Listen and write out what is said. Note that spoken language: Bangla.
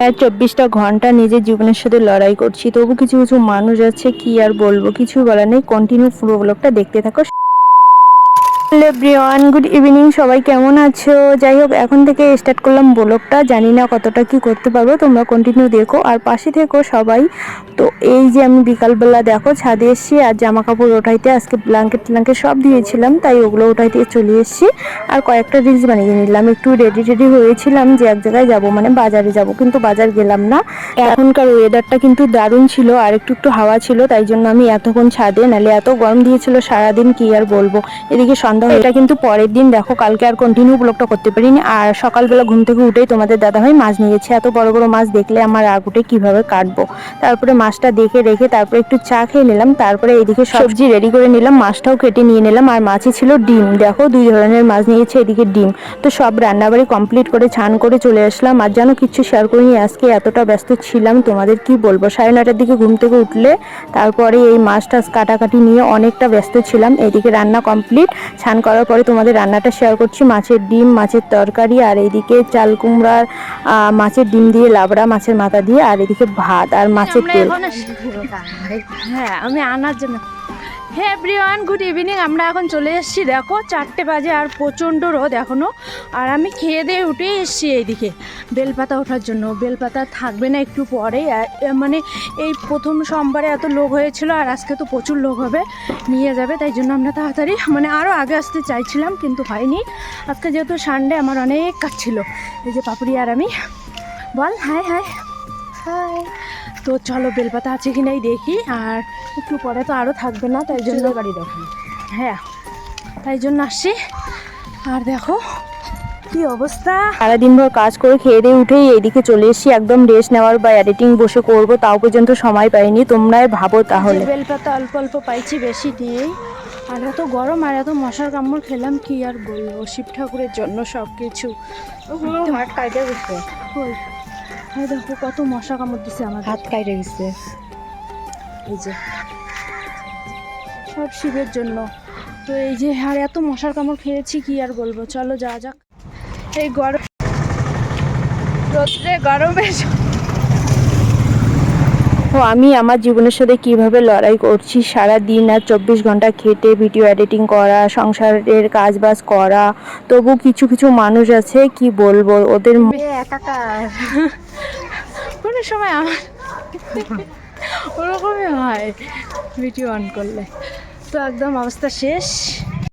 আর চব্বিশটা ঘণ্টা নিজের জীবনের সাথে লড়াই করছি। তবু কিছু কিছু মানুষ আছে, কি আর বলব? কিছু বলার নেই। কন্টিনিউ পুরো ব্লগটা দেখতে থাকো। হ্যালো গুড ইভিনিং, সবাই কেমন আছো? যাই হোক, এখন থেকে স্টার্ট করলাম ব্লগটা। জানি না কতটা কি করতে পারব, তোমরা কন্টিনিউ দেখো। আর পাশে থেকো সবাই। তো এই যে আমি বিকালবেলা দেখো, ছাদে এসেছি আর জামা কাপড় ওঠাইতে আজকে ব্ল্যাঙ্কেট ট্ল্যাঙ্কেট সব দিয়েছিলাম, তাই ওগুলো ওঠাইতে চলে এসেছি। আর কয়েকটা রিলস বানিয়ে নিলাম, একটু রেডি টেডি হয়েছিলাম যে এক জায়গায় যাব মানে বাজারে যাব, কিন্তু বাজার গেলাম না। এখনকার ওয়েদারটা কিন্তু দারুণ ছিল, আর একটু একটু হাওয়া ছিল, তাই জন্য আমি এতক্ষণ ছাদে নালে এত গরম দিয়েছিল, সারাদিন কি আর বলব? এদিকে সন্ধ্যা হয়ে- এটা কিন্তু পরের দিন দেখো কালকে আর কন্টিনিউ ব্লগটা করতে পারিনি। আর সকালবেলা ঘুম থেকে উঠেই তোমাদের দাদাভাই মাছ নিয়ে গেছে। এত বড় বড় মাছ দেখলে আমার রাগ উঠে কীভাবে কাটবো? তারপরে মাছটা দেখে রেখে তারপরে একটু চা খেয়ে নিলাম। তারপরে এইদিকে সবজি রেডি করে নিলাম মাছটাও কেটে নিয়ে নিলাম। আর মাছে ছিল ডিম। দেখো দুই ধরনের মাছ নিয়েছে এদিকে ডিম। তো সব রান্নাবাড়ি কমপ্লিট করে ছান করে চলে আসলাম। আর যেন কিচ্ছু শেয়ার করিনি। আজকে এতটা ব্যস্ত ছিলাম তোমাদের কি বলব? সাড়ে নটার দিকে ঘুম থেকে উঠলে তারপরে এই মাছ টাছ কাটাকাটি নিয়ে অনেকটা ব্যস্ত ছিলাম। এদিকে রান্না কমপ্লিট ছান করার পরে তোমাদের রান্নাটা শেয়ার করছি। মাছের ডিম মাছের তরকারি আর এইদিকে চাল কুমড়ার মাছের ডিম দিয়ে লাবড়া মাছের মাথা দিয়ে আর এদিকে ভাত আর মাছের তেল। হ্যাঁ আমি আনার জন্য হ্যাঁ এভরিওয়ান গুড ইভিনিং আমরা এখন চলে এসেছি। দেখো চারটে বাজে আর প্রচণ্ড রোদ এখনও আর আমি খেয়ে দিয়ে উঠে এসেছি এইদিকে। বেলপাতা ওঠার জন্য। বেলপাতা থাকবে না একটু পরে। মানে এই প্রথম সোমবারে এত লোক হয়েছিল আর আজকে তো প্রচুর লোক হবে নিয়ে যাবে। তাই জন্য আমরা তাড়াতাড়ি মানে আরও আগে আসতে চাইছিলাম কিন্তু হয়নি। আজকে যেহেতু সানডে আমার অনেক কাজ ছিল। এই যে পাপড়ি আর আমি। বল হাই হাই। হাই। তো চলো বেলপাতা আছে কি নাই দেখি। আর একটু পরে তো আরও থাকবে না তাই জন্য গাড়ি দেখো। হ্যাঁ তাই জন্য আসছি। আর দেখো কি অবস্থা? সারাদিন ভর কাজ করে খেয়ে দিয়ে উঠেই এইদিকে চলে এসেছি। একদম রেস্ট নেওয়ার বা এডিটিং বসে করব তাও পর্যন্ত সময় পাইনি। তোমরাই ভাবো তাহলে। বেলপাতা অল্প অল্প পাইছি বেশি নেই আর এত গরম আর এত মশার কামড় খেলাম কি আর বলব? শিব ঠাকুরের জন্য সব কিছু হাত কাটে গেছে। এই দেখো কত মশা কামড় দিছে আমার হাত কাটে গেছে। এই যে সব শিবের জন্য। তো এই যে আর এত মশার কামড় খেয়েছি কি আর বলব? চলো যা যাক। এই গরম রোদ্রে গরমে ও আমি আমার জীবনের সাথে কীভাবে লড়াই করছি? সারা দিন আর চব্বিশ ঘণ্টা খেটে ভিডিও এডিটিং করা সংসারের কাজ বাজ করা তবু কিছু কিছু মানুষ আছে কি বলব? ওদের একাকার কোনো সময় আমার ওরকমই হয় ভিডিও অন করলে। তো একদম অবস্থা শেষ।